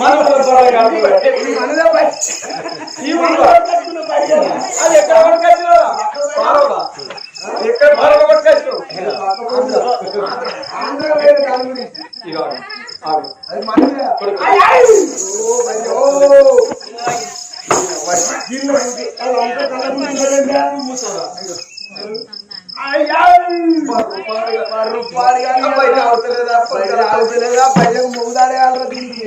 మన పొలం కాదు ఈ ఊళ్ళో. అది ఎక్కడ పట్టుకొచ్చినావు పాలవలా ఎక్కడ పాలవ పట్టుకొచ్చినావు ఆంధ్ర వేరే దాని గురించి. ఇక ఆగు. అది మనదే. కొడుకు. ఆయ్ ఆయ్. ఓ భయ, ఓ. దీనిలో ఉంది. అది అంతా కళ్ళ ముందు ఉంటుందా? ఆయ్ ఆయ్. పర్రు రూపాయలు కానీ బయట అవతలేదా? బయట అవతలేదా? బయటకు మొగుదాడే వాళ్ళ దీనికి.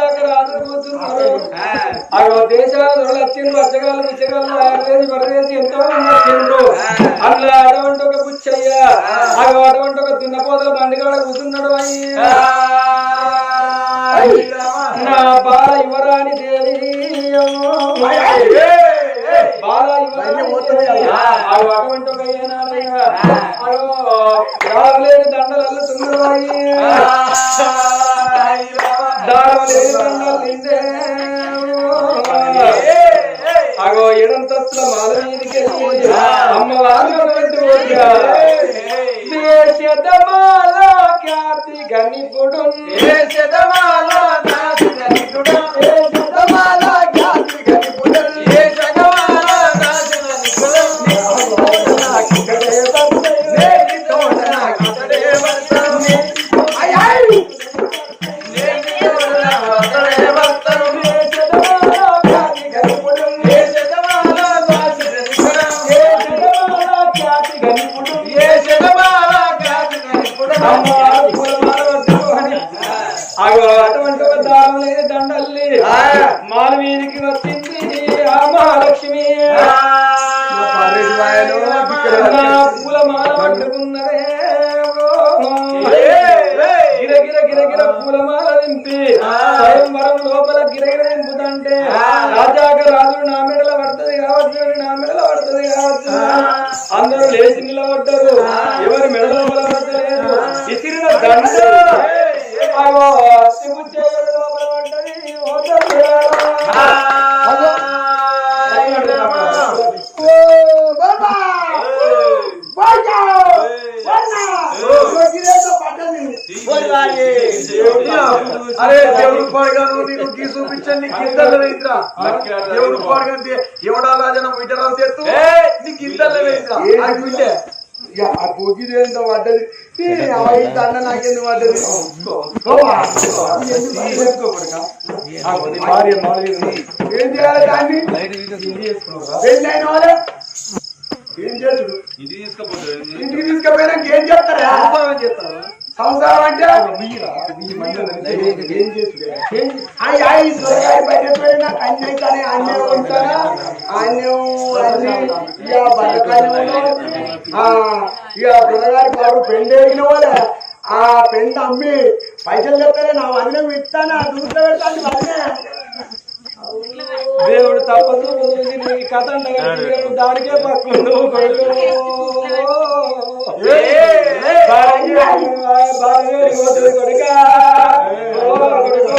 అగో ఎడంతస్తుల మాల మీదకి అమ్మవారు దేశమాల ఖ్యాతి గనిపుడు దేశమాల ఖ్యాతి గనిపుడు మాల వీధికి వచ్చింది నా పూల మాల పట్టుకున్నదే గిర గిర గిర గిర పూల మాల స్వయంవరం లోపల గిర గిర దింపుతంటే రాజాక రాజుడు నా మెడల పడుతుంది కావచ్చు నా మెడల పడుతుంది కావచ్చు. అందరూ లేచి నిలబడ్డారు. ఎవరి మెడ లోపల పడతలేదు ఇసిరిన దండ. శివుచేయుడు లోపల పడ్డది అరే దేవుడు పాడుగాను నీకు గీ చూపించండి నీకు ఇద్దరు వేయింద్రా. దేవుడు పాడుగంటే ఎవడా రాజన విటరావు చేస్తూ నీకు ఇద్దరు ఆ బొగ్గిది ఏంటో పడ్డది? దండ నాకెందుకు పడ్డది. భార్య ఏం చేయాలి దాన్ని? పెళ్ళైన వాళ్ళే ఏం ఇంటికి తీసుకుపోయినాక ఏం చెప్తారా? సంసారం అంటే ఏం చేసుడు అయ్యి అయ్యి దొరగారి బయట పోయినా అన్నీ కానీ అన్నీ ఉంటారా అన్ని ఇక ఇక బాబు ఎరిగిన వాళ్ళే ఆ పెండ్ అమ్మి పైసలు చెప్తారే నా వదిన ఇస్తాను? ఆ దూట్లో పెడతాను తప్పదు వదిలింది నీ కథ దానికే పక్కుండు కొడుకు. కొడుకా. ఓ కొడుకు.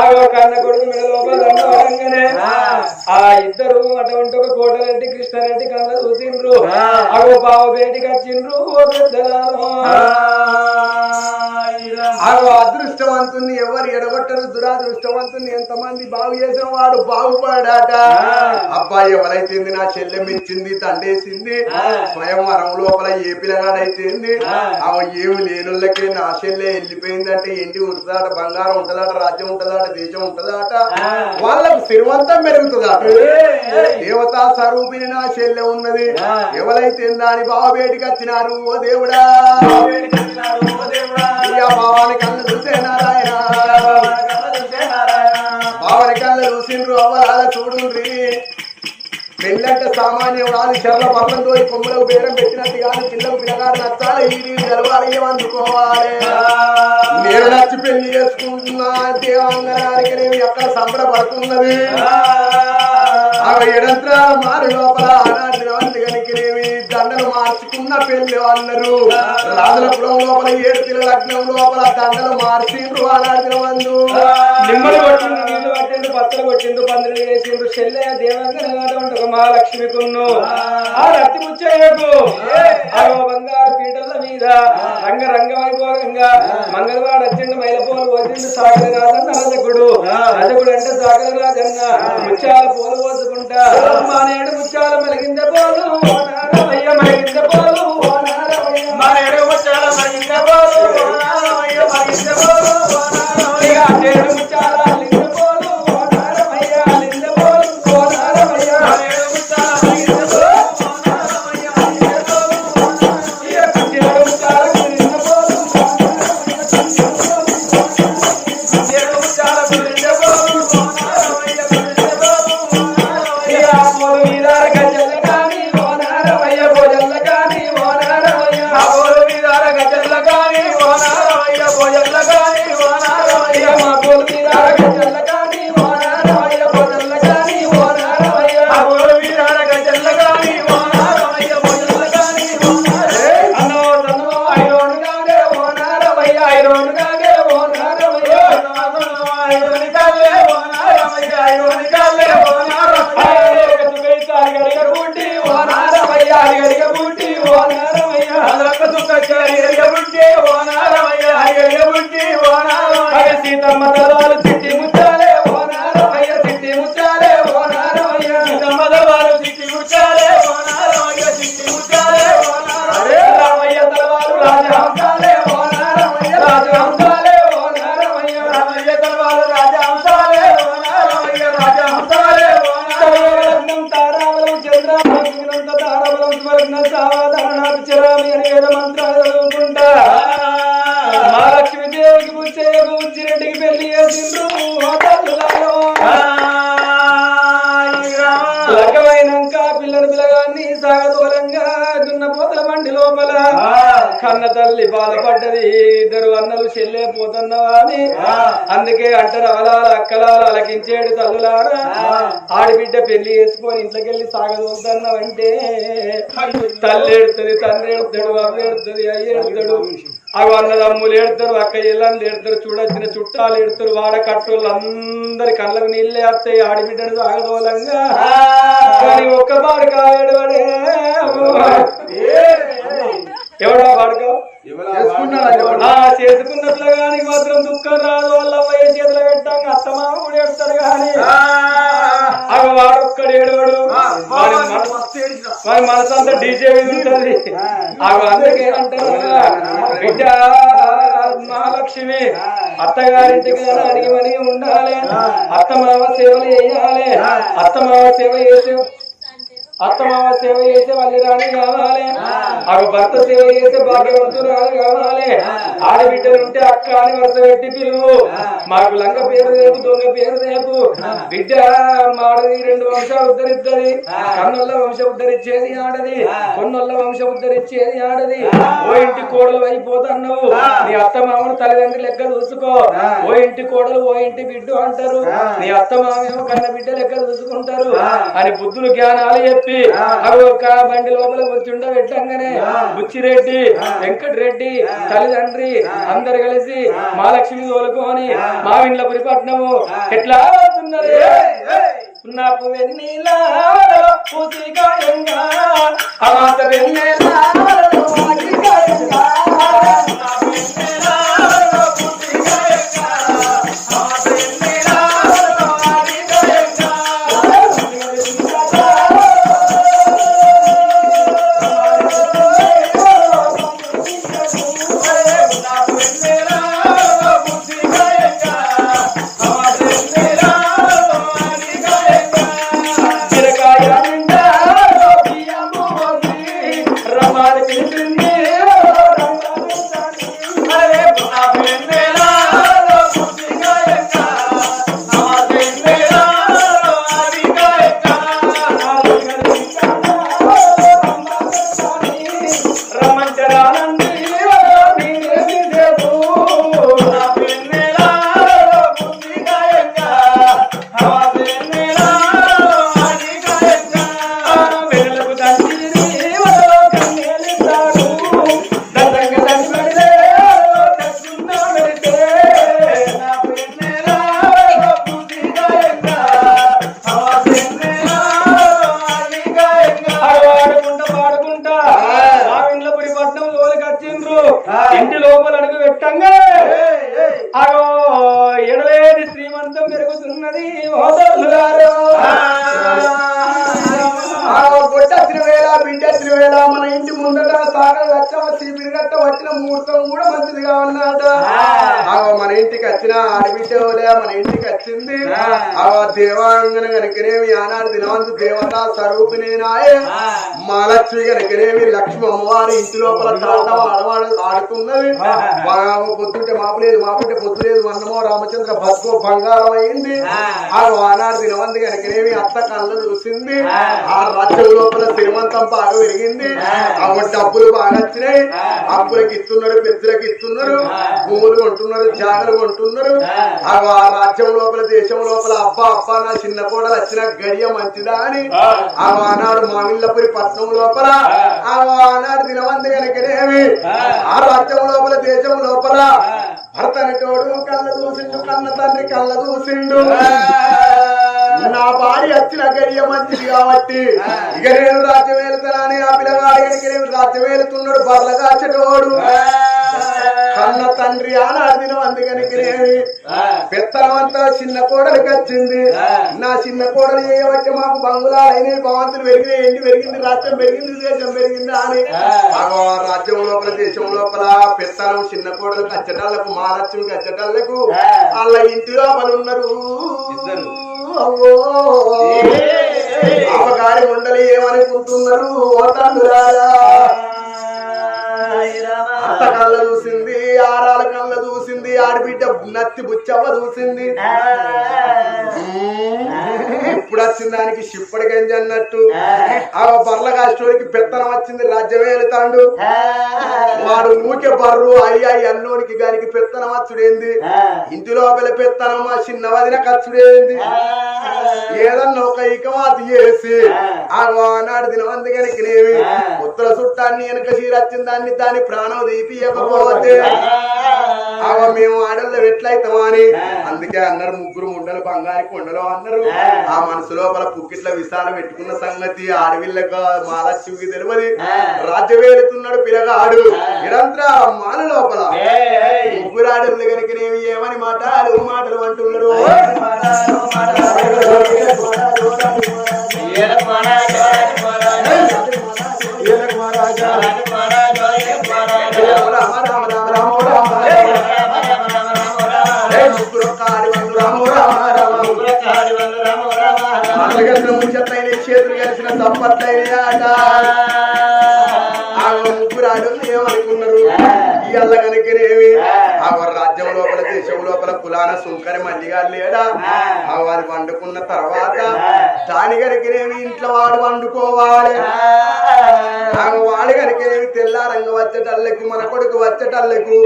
ఆగో కన్న కొడుకు లోపల ఆ. ఇద్దరు అటువంటి ఒక కోటరెడ్డి కృష్ణారెడ్డి కళ్ళ చూసిండ్రు. అగో బావ బయటికి వచ్చిండ్రు ఓ పెద్దలాలో ఆ అదృష్టవంతుని ఎవరు ఎడగొట్టరు? దురాదృష్టవంతుని ఎంతమంది బాగు చేసిన వాడు బాగుపడాట అబ్బాయి ఎవరైతే నా చెల్లె మెచ్చింది దండేసింది స్వయంవరం లోపల ఏ పిల్లగాడైతేంది ఆమె ఏమి లేనుళ్ళకే నా చెల్లె వెళ్ళిపోయిందంటే ఏంటి ఉంటుందట బంగారం ఉంటుందట రాజ్యం ఉంటుందట దేశం ఉంటుందట? వాళ్ళకు శ్రీమంతం పెరుగుతుందట. దేవతా స్వరూపిణి నా చెల్లె ఉన్నది. ఎవరైతే దాని బావ బయటికి వచ్చినారు ఓ దేవుడా. ఇయ్య కళ్ళు చూసే నారాయణ. భావాని కళ్ళు చూసిండ్రు అవ్వలాల చూడుండ్రి. పెళ్ళంటే సామాన్యం కాదు చెర్ల పర్లంతో తోటి కొమ్మలకు బేరం పెట్టినట్టు కాదు పిల్లకు పిల్లగారు నచ్చాలి ఇది గెలవాలి అందుకోవాలి? నేను నచ్చి పెళ్ళి చేసుకుంటున్నా దేవంగనానికి నేను ఎక్కడ సంబరపడుతున్నది? ఆ ఎడంత్రాల మారు లోపల ఆనాటి అందుకనికి దండలు మార్చుకున్న పెళ్ళి అన్నారు రాజుల లోపల ఏడు పిల్లల లగ్నం లోపల దండలు మార్చి పత్తలు కొట్టిండు పందిరి వేసిండు చెల్లె దేవంగా ఒక మహాలక్ష్మికున్ను ఆ రత్తి ముచ్చయ్యకు ఆ. బంగారు పీటల మీద రంగ రంగ వైభోగంగా మంగళవాడు వచ్చిండు మైలపోలు వచ్చిండు సాగర రాజన్న రజకుడు రజకుడు అంటే సాగర రాజన్న. ముత్యాల పోలు పోసుకుంటా. మానేడు ముత్యాల మెలిగింద పోలు మెలిగింద పోలు మానేడు ముత్యాల మెలిగింద పోలు మెలిగింద పోలు పోతున్నావా అని అందుకే అంటారు అవలాల అక్కలాల అలకించేడు తల్లులారా. ఆడిబిడ్డ పెళ్ళి చేసుకొని ఇంట్లోకెళ్ళి సాగదూరుతున్నావంటే తల్లి ఎడుతుంది తండ్రి ఎడుతాడు అవ్వ ఎడుతుంది అయ్య ఎడుతాడు అవి అన్నదమ్ములు ఏడుతారు అక్క ఇళ్ళని ఏడుతారు చూడొచ్చిన చుట్టాలు ఏడుతారు వాడ కట్టోళ్ళు అందరి కళ్ళకు నీళ్ళే వస్తాయి ఆడిబిడ్డను సాగదోలంగా. కానీ ఒక్క బాడు కావేడువాడే ఎవడా వాడుకో ఆ చేసుకున్నట్లు మాత్రం దుఃఖం రాదు అవ్వయ్య చేతులు పెట్టాక కూడా కానీ. అవి ఏడవాడు. వాడి మనసు అంతా డీజే మీద ఉంటది. అవి అంటారు కదా, బిడ్డ మహాలక్ష్మి అత్తగారింటికి అడిగి ఉండాలి. అత్తమామ సేవలు చేయాలి. అత్తమామ సేవ చేసే అత్తమామ సేవ చేసే వాళ్ళు రాని కావాలి అవి భర్త సేవ చేసే భాగ్యవంతులు రాని కావాలి ఆడబిడ్డలు ఉంటే అక్క అని వరుస పెట్టి పిలువు. మాకు లంగ పేరు రేపు దొంగ పేరు రేపు. బిడ్డ మాడది రెండు వంశాలు ఉద్ధరిద్దది కన్నుల వంశం ఉద్ధరించేది ఆడది కొన్నొల్ల వంశం ఉద్ధరించేది ఆడది ఓ ఇంటి కోడలు అయిపోతున్నావు. నీ అత్త మామను తల్లిదండ్రులు లెక్క చూసుకో. ఓ ఇంటి కోడలు ఓ ఇంటి బిడ్డు అంటారు. నీ అత్త మామేమో కన్న బిడ్డ లెక్క చూసుకుంటారు. అని బుద్ధులు జ్ఞానాలు చెప్పి అవి ఒక బండి లోపల కూర్చుండ పెట్టంగానే బుచ్చిరెడ్డి వెంకటరెడ్డి తల్లిదండ్రి అందరు కలిసి మహాలక్ష్మి తోలుకొని మా ఇంట్లో పురిపట్నము. ఎట్లా అవుతున్నారు నాకు వెన్నీలా పూసికాయంగా అమాత వెన్నెలా ఆడబిడ్డ ఓలే మన ఇంటికి వచ్చింది ఆ దేవాంగన కనుకనేమి ఆనాడు దినవంతు దేవత స్వరూపినేనాయే మహాలక్ష్మి కనుకనేమి లక్ష్మి అమ్మవారి ఇంటి లోపల తాట ఆడవాడు ఆడుతున్నది పొద్దుంటే మాపు లేదు మాపుంటే పొద్దు లేదు మన్నమో రామచంద్ర బతుకో బంగారం అయింది. ఆ. ఆనాడు దినవంతి కనుకనేమి అత్త కళ్ళు చూసింది. ఆ. రాజ్యం లోపల శ్రీమంతం బాగా పెరిగింది అప్పుడు డబ్బులు బాగా వచ్చినాయి. అప్పులకి ఇస్తున్నారు పెద్దలకి ఇస్తున్నారు భూములు కొంటున్నారు జాగలు కొంటున్నారు. ఆ. ఆ రాజ్యం లోపల దేశం లోపల అబ్బా అబ్బా నా చిన్న కోడలు వచ్చిన గడియ మంచిదా అని? ఆ. ఆనాడు మామిళ్ళపురి పట్నం లోపల ఆ. ఆనాడు దినవంతి కనుకనేమి? ఆ. రాజ్యం లోపల దేశం లోపల భర్త అనేటోడు కళ్ళ చూసిండు కన్న తండ్రి కళ్ళ చూసిండు నా భార్య వచ్చిన గడియ మంచిది కాబట్టి ఇక నేను రాజ్యం వెళ్తానని ఆ పిల్లగాడి గడికి నేను రాజ్యం వెళ్తున్నాడు బర్ల కాచటోడు కన్న తండ్రి ఆనాడు దినం అందుకనికి నేమి పెత్తనం అంతా చిన్న కోడలికి వచ్చింది. నా చిన్న కోడలు చేయబట్టి మాకు బంగుళాలు అయినాయి భవంతులు పెరిగినాయి ఎండి పెరిగింది రాజ్యం పెరిగింది దేశం పెరిగింది అని రాజ్యం లోపల దేశం లోపల పెత్తనం చిన్న కోడలు కచ్చటాలకు మహాలక్ష్మి కచ్చటాలకు వాళ్ళ ఇంటి లోపల ఉన్నారు. అవ్వో. అమ్మగారి ఉండలు ఏమనుకుంటున్నారు? అత్త కళ్ళ చూసింది ఆరాల కళ్ళ చూసింది ఆడబిడ్డ నత్తి బుచ్చవ్వ చూసింది. ఇప్పుడు వచ్చిన దానికి శిప్పడి గంజి అన్నట్టు. ఆ. బర్ల స్టోరీకి పెత్తనం వచ్చింది రాజ్యమే వెళ్తాండు వాడు ఊకే బర్రు అయ్యా అన్నోనికి గానికి పెత్తనం వచ్చుడేంది ఇంటి లోపల పెత్తనం మా చిన్న వదిన ఖర్చుడేంది ఏదన్నా ఒక ఇకమాతి చేసి ఆ. ఆనాడు దినవంతి కనుకనేమి ఉత్తర చుట్టాన్ని వెనక చీరచ్చిన దాన్ని దాని ప్రాణం తీపియకపోతే అవ మేము ఆడల్లో ఎట్లయితామా అని అందుకే అన్నారు ముగ్గురు ముండలు బంగారు కొండలు అన్నారు ఆ మనసు లోపల పుక్కిట్ల విసారం పెట్టుకున్న సంగతి ఆడవిళ్ళకు మహాలక్ష్మికి తెలియదు రాజ్యం వెళుతున్నాడు పిల్లగాడు ఇదంతా మాల లోపల ముగ్గురు ఆడవిల్ల కనుకనేమి ఏమని మాటలు మాటలు అంటున్నారు రామ అన్నగంతుల ముంచెత్తైన చేతులు కలిసిన సంపత్తైన ఆట. ఆ. ముగ్గురు ఆడవాళ్ళు ఏమనుకున్నారు? ఈ అల్ల కనుకనేమి ఆ రాజ్యం లోపల దేశం లోపల కులాన సుంకరి మల్లిగా లేడా? ఆ. వారు వండుకున్న తర్వాత దాని కనుకనేమి ఇంట్లో వాడు వండుకోవాలి వాడు కనుకనేమి తెల్లారంగ వచ్చేటల్లకు మన కొడుకు వచ్చేటల్లకు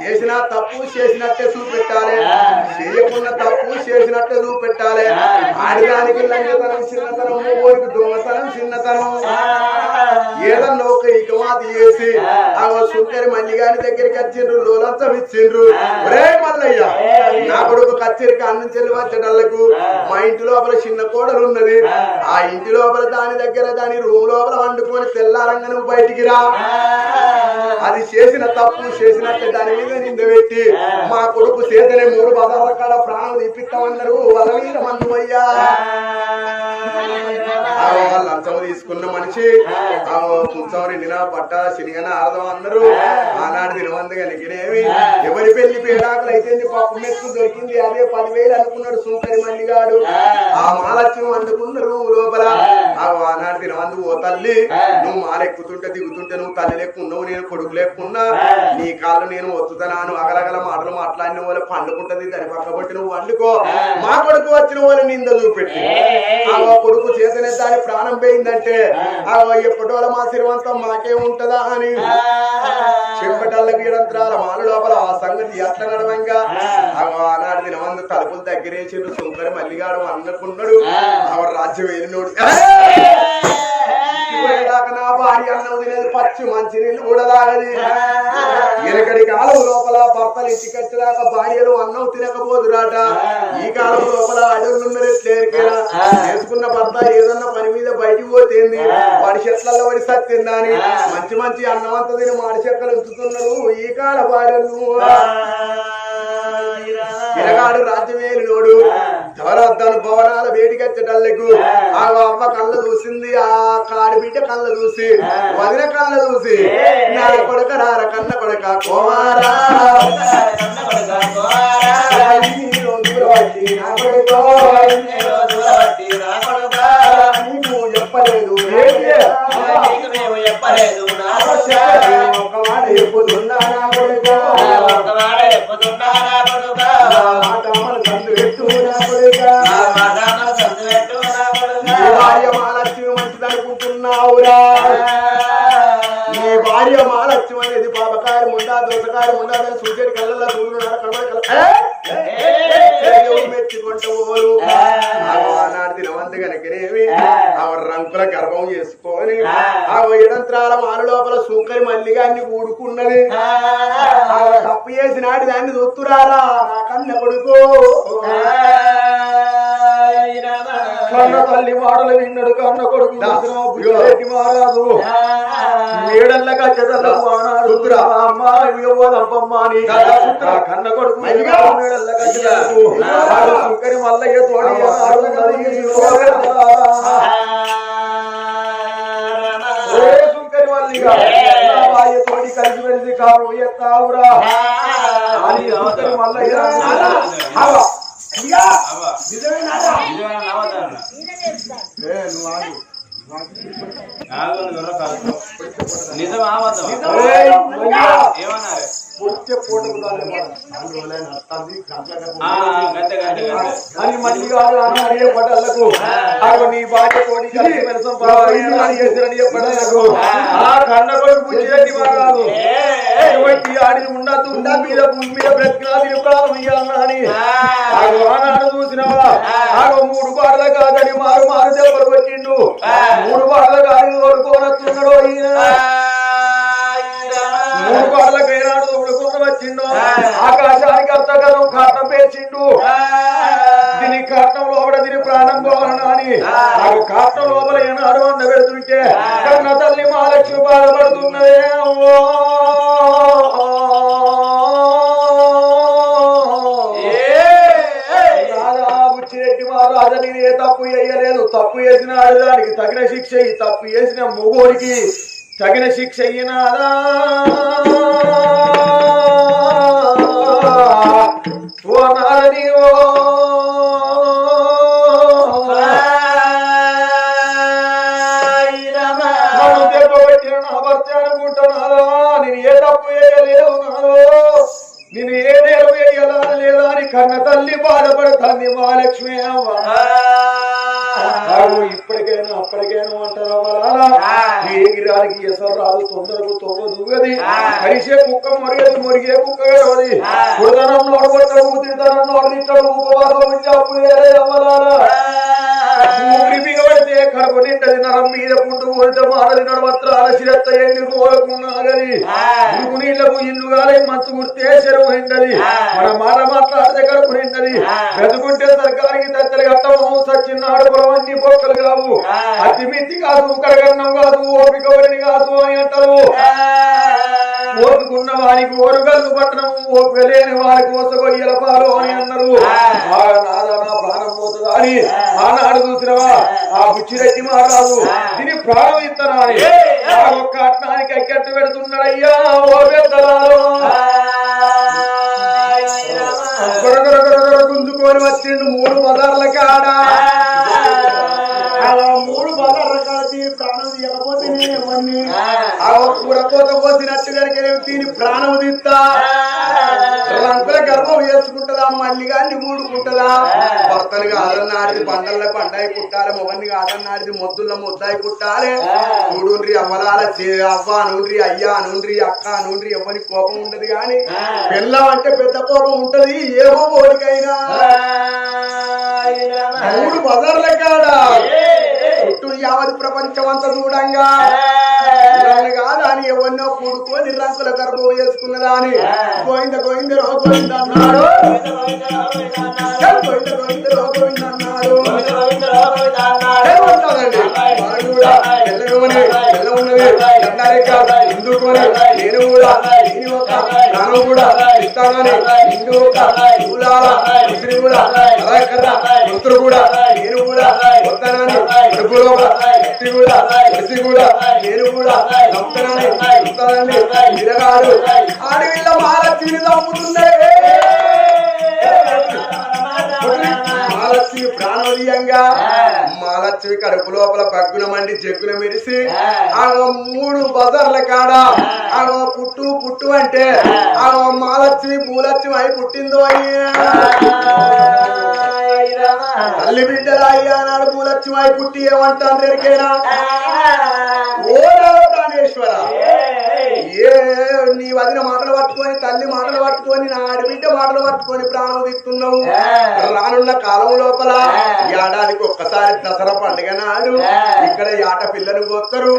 చేసిన తప్పు చేసినట్టే చూపెట్టాలి. చేయకున్న తప్పు చేసినట్టే చూపెట్టాలి. ఆడదానికి లంగతనం చిన్నతనం మూడికి దొంగతనం చిన్నతనం. ఏదన్నా ఒక ఇకమాతి చేసి ఆ. సుంకరి మల్లిగాని దగ్గరికి వచ్చిండ్రు లోలంతం ఇచ్చిండ్రు ఒరే మల్లయ్య నా కొడుకు కచ్చేరికి అన్నం చెల్లి వచ్చేటల్లకు మా ఇంటి లోపల చిన్న కోడలు ఉన్నది ఆ ఇంటి లోపల దాని దగ్గర దాని రూమ్ లోపల వండుకొని తెల్లారంగా నువ్వు బయటికి రా. అది చేసిన తప్పు చేసినట్టు దాని మీద నింద పెట్టి మా కొడుకు చేతనే మూడు పదాల కాడ ప్రాణం తీపిస్తామన్నారు. వాళ్ళ మీద మందు అయ్యా లంచం తీసుకున్న మనిషి కుంచం నిన్న పట్ట శనిగన ఆరదం అన్నారు. ఆనాడు తినవంది కనుకనేమి ఎవరి పెళ్ళి పేడాకులు అయితే పప్పు మెత్తు దొరికింది? అదే పదివేలు అనుకున్నాడు సుంకరి మల్లిగాడు. ఆ. మాలత్యం అందుకున్నారు లోపల. ఆనాడు తినవందు ఓ తల్లి. నువ్వు మాల ఎక్కుతుంటే దిగుతుంటే నువ్వు తల్లి లెక్కున్నావు నేను కొడుకు లెక్కున్నా నీ కాళ్ళు నేను ఒత్తుతున్నాను అగలగల మాటలు మాట్లాడిన వాళ్ళు పండుకుంటది దాని పక్కబట్టి నువ్వు వండుకో. మా కొడుకు వచ్చిన వాళ్ళు నింద చూపెట్టి. ఆ కొడుకు చేతనే దాని ప్రాణం పోయిందంటే ఆ. ఎప్పటోల మా శిరవంతం మాకే ఉంటదా అని. చెప్పటల్లకి ఇడంత్రాల మాల లోపల ఆ సంగతి ఎట్ల నడవంగా? ఆనాడు దినవందు తలుపులు దగ్గరేసిండు సుంకరి మల్లిగాడు అనుకున్నాడు ఆ. రాజ్యం వెళ్ళినోడు ఇప్పటిదాకా నా భార్య అన్నం తినేది పచ్చి మంచి నీళ్ళు కూడా తాగది వెనకడి కాలం లోపల భర్తలు ఇంటికి వచ్చేదాకా భార్యలు అన్నం తినకపోదురాట. ఈ కాలం లోపల అడవులు ఉన్నట్లేరుకేనా చేసుకున్న భర్త ఏదన్నా పని మీద బయటికి పోతేంది వాడి చెట్లలో పడి సత్తిందా అని మంచి మంచి అన్నం అంతా తిని మాడి చెక్కలు ఉంచుతున్నారు ఈ కాల భార్యలు పిల్లగాడు రాజ్యమేలినోడు వరద్దను భవనాల వేడికెచ్చటల్లకు ఆ. అవ్వ కళ్ళ చూసింది ఆ కాడి బిడ్డ కళ్ళ చూసి వదిన కళ్ళ చూసి నా కొడుక రార కన్న కొడుక కుమారా. ముండా అని సూచన కళ్ళల్లో చూడున్నాడు కళ్ళ మెచ్చుకుంటూ ఆనాడు తినవంత కనుకనేమి ఆవిడ రంకుల గర్భం చేసుకొని ఆ ఏడంత్రాల మాన లోపల సుంకరి మల్లిగా అన్ని కూడుకున్నది ఆవిడ తప్పు చేసినాడు దాన్ని చూస్తురారా నా కన్న కొడుకు. కన్న తల్లి మాటలు విన్నడు కన్న కొడుకు మహారాజు మేడల్ల కచ్చదల్లకు ఆనాడు రుద్రా. అమ్మ ఇవ్వదమ్మా అని. కన్న కొడుకు మల్లిగా. మేడల్ల కచ్చదల్లకు దా. వాడు సుంకరి మల్లయ్య తోడి సుంకరి మల్లిగా తోడి కలిసి వెలిసి కారు ఎత్తావురా అని మల్లయ్య అవ్వ. ఇయ్యా. నిజమేనారా? ఏ, నువ్వు ఆగు. నిజం ఆవద్దు ఏయ్, మల్లిగా. ఏమన్నారు పొడిచే పూటకు దాని నాలుగు రోజులైన అత్తంది, గంటలకు ఆ, గంతే గంతే గంతే అని మళ్ళీ అడిగే నీ భార్య చెప్పడలకు ఆ కన్న కొడుకు ఎటువంటి ఆడి ఉండద్దు ఉండా మీద భూమి మీద ఆనాడు చూసినవా? ఆగో మూడు పాటల కాదని మారు మారు దెబ్బలు కొట్టిండు మూడు పాటల కాదు కోరుకోనట్టున్నాడు ఈయన. మూడు పాటలకు ఏనాడు వచ్చిండు ఆకాశానికి అర్థగలం కాటం పేర్చిండు. దీని కాటం లోపల దీని ప్రాణం పోవాలని అని. నాకు కాటం లోపల ఏనాడు వంద పెడుతుంటే కన్న తల్లి మహాలక్ష్మి బాధపడుతున్నదే అమ్మో. ఏ. తప్పు చేయలేదు. తప్పు చేసిన ఆడదానికి తగిన శిక్ష ఈ తప్పు చేసిన మొగోడికి తగిన శిక్ష అయినాదా బాధపడుతుంది మహాలక్ష్మి ఇప్పటికైనా అప్పటికైనా అంటారా వాళ్ళ ఎగిరానికి ఎసరు రాదు తొందరకు తొవ్వదు అది. కరిసే కుక్క మొరిగేది మొరిగే కుక్క గడవది ఉపవాసం ఉంచి అప్పు వేరే అవ్వాలా ఊరి బిగబడితే కడుపు నిండది నరం మీద పుట్టు పోతే మాడది నడవత్రాల శిరత్త ఎండి కోలుకున్నాగది మురుగు నీళ్ళకు ఇల్లు గాలి మంచు కుడితే చెరువు నిండది. మన మాట మాట్లాడితే కడుపు నిండది. బ్రతుకుంటే సర్కారికి తత్తలు కట్టము సచ్చిన్నాడు పొలవన్నీ పోకలు కావు. అతి మిత్తి కాదు కడగన్నం కాదు ఓపిక వరిని కాదు అని అంటారు. ఓపుకున్న వారికి ఓరుగల్లు పట్టణం ఓపిక లేని వారికి ఓసగొయ్యల పాలు అని అన్నారు. ప్రాణం పోతుందా అని ఆనాడు చూసినవా? ఆ. బుచ్చిరెడ్డి మహారాజు. దీని ఆ ఒక్క అట్నానికి అక్కట్టు పెడుతున్నాడయ్యా ఓ పెద్దలాలో భర్తలు కాదన్నాడిది పండల్ల పండాయి కుట్టాలి మొగన్ని కాదన్నాడిది మొద్దుల ముద్దాయి కుట్టాలి చూడుండ్రి అవ్వలాల చే- అవ్వ నుండ్రి అయ్యా నుండ్రి అక్క నుండ్రి ఎవరి కోపం ఉండదు గాని పిల్లం అంటే పెద్ద కోపం ఉంటది ఏమో ఓడికైనా. మూడు బజార్ల కాడ? చుట్టూ యావత్ ప్రపంచం అంతా చూడంగా. కాదా అని ఎవరినో కూడుకొని రంకుల గర్భం వేసుకున్నదా అని గోవింద గోవింద రో గోవింద అన్నాడు. తెల్లగా ఉన్నది, తెల్ల ఉన్నది, నేను కూడా నేను ఒక ఒక్క కూడా ఇస్తానని నిన్ను ఒక పూలాల ఇద్దరు కూడా అలా కదా పుత్రుడు కూడా నేను కూడా వస్తానని కడుపులో ఎత్తి కూడా ఎత్తి కూడా నేను కూడా నమ్ముతానని వస్తానని విరగాడు ఆడవిల్ల మాల తీరు మాలక్ష్మి ప్రాణోదయంగా మాలక్ష్మి కడుపు లోపల పగ్గున మండి చెక్కున మెరిసి ఆమె మూడు బజర్ల కాడ ఆమె పుట్టు పుట్టు అంటే ఆమె మాలక్ష్మి భూలక్ష్మి అయి పుట్టిందో అయ్యా. తల్లి బిడ్డల అయ్యా నాడు భూలక్ష్మి అయి పుట్టి ఏమంటాను ఎరికేనా ఓ ప్రాణేశ్వర. ఏ నీ వదిన మాటలు పట్టుకొని తల్లి మాటలు పట్టుకొని నా ఆడబిడ్డ మాటలు పట్టుకొని ప్రాణం తీస్తున్నావు. రానున్న కాలం లోపల ఏడాదికి ఒక్కసారి దసరా పండుగ నాడు ఇక్కడ యాట పిల్లలు పోతారు.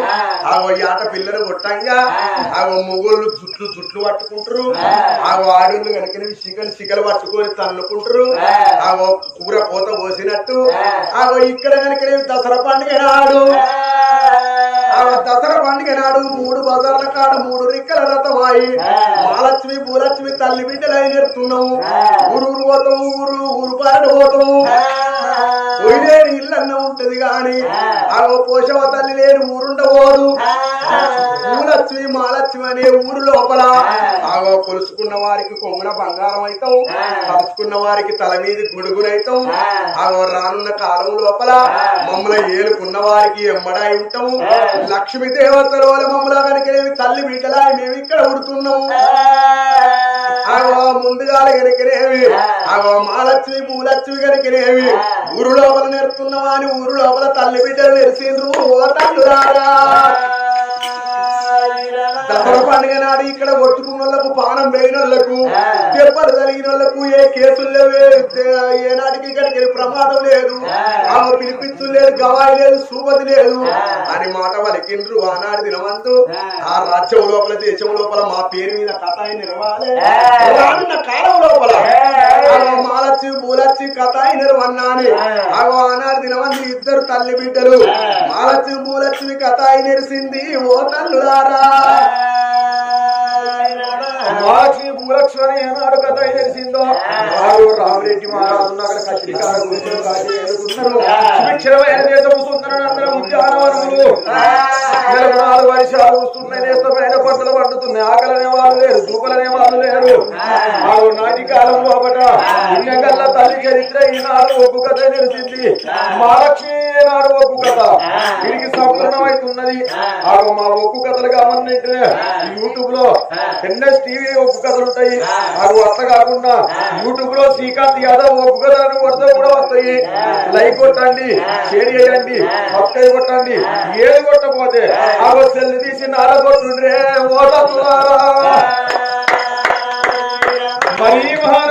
ఆ యాట పిల్లలు కొట్టంగా ఆ మొగోళ్ళు జుట్లు జుట్లు పట్టుకుంటారు. ఆ ఆడుళ్ళు కనుక చికెన్ చికెన్ పట్టుకొని తన్నుకుంటారు. ఆ కూర కోత పోసినట్టు. ఆ ఇక్కడ కనుక దసరా పండుగ నాడు. ఆ దసరా పండుగ నాడు మూడు బజార్ల కాడ మూడు రథమాయి మహాలక్ష్మి భూలక్ష్మి తల్లి బిడ్డలు అయి నేర్తున్నాము ఊరు ఊరు పోతాము ఊరు ఊరు పారట పోతాము. పోయిలేని ఇల్లు అన్న ఉంటది గాని ఆ పోషవ తల్లి లేని ఊరుండబోదు. భూలక్ష్మి మహాలక్ష్మి అనే ఊరు లోపల ఆగో కొలుసుకున్న వారికి కొంగున బంగారం అవుతాం కలుసుకున్న వారికి తల మీద గొడుగునైతాం ఆగో రానున్న కాలం లోపల మమ్మల్ని ఏలుకున్న వారికి ఎమ్మడాయి ఉంటాము లక్ష్మి దేవతల వల్ల మమ్మల్ని కనుక తల్లి బిడ్డలా మేము ఇక్కడ ఉడుతున్నాము ఆగో ముందుగా కనుకనేవి ఆగో మహాలక్ష్మి భూలక్ష్మి కనుకనేవి ఊరు లోపల నేర్పుతున్నావా అని ఊరు లోపల తల్లి బిడ్డలు నెరిసిండ్రు ఓ తల్లురారా దసరా పండుగ నాడు ఇక్కడ కొట్టుకున్న వాళ్ళకు పానం వేయిన వాళ్ళకు దెబ్బలు కలిగిన వాళ్ళకు ఏ కేసులు లేవే. ఏ నాటికి ఇక్కడికి ప్రమాదం లేదు. ఆమె పిలిపించు లేదు గవాయి లేదు సూపది లేదు అని మాట పలికిండ్రు ఆనాడు దినవంతు ఆ. రాజ్యం లోపల దేశం లోపల మా పేరు మీద కథ నిర్వాలి. కాలం లోపల. మాలచ్చి పూలచ్చి కథ నిర్వన్నాని. ఆగో ఆనాడు దినవంతు ఇద్దరు తల్లి బిడ్డలు. మాలచ్చి పూలచ్చి కథ నెరిసింది ఓ తల్లులారా అని ఏనాడు కథ తెలిసిందో? వారు రామరెడ్డి మహారాజు అక్కడ ఉద్యానవనములు నాలుగు వర్షాలు వస్తున్నాయి నేస్తమైన పంటలు పండుతున్నాయి. ఆకలనే వాళ్ళు లేరు దూపలనే వాళ్ళు లేరు ఆ నాటి కాలం లోపట పుణ్యగల్ల తల్లి ఈనాడు ఒక్కు కథ తెలిసింది మహాలక్ష్మి నాడు ఒక్కు కథ. వీరికి సంపూర్ణమైతున్నది. ఆ. మా ఒక్కు కథలు కావాలంటే యూట్యూబ్లో ఎన్ఎస్ టీవీ ఒక్కు కథలు ఉంటాయి అవి అట్లా కాకుండా యూట్యూబ్లో శ్రీకాంత్ యాదవ్ ఒక్కు కథలను కొడితే కూడా వస్తాయి. లైక్ కొట్టండి షేర్ చేయండి సబ్స్క్రైబ్ కొట్టండి ఏది కొట్టకపోతే ఆ. సెల్ తీసి నాలుగు కొట్టుండ్రే ఓటర్లారా మరీ మహానుభావులే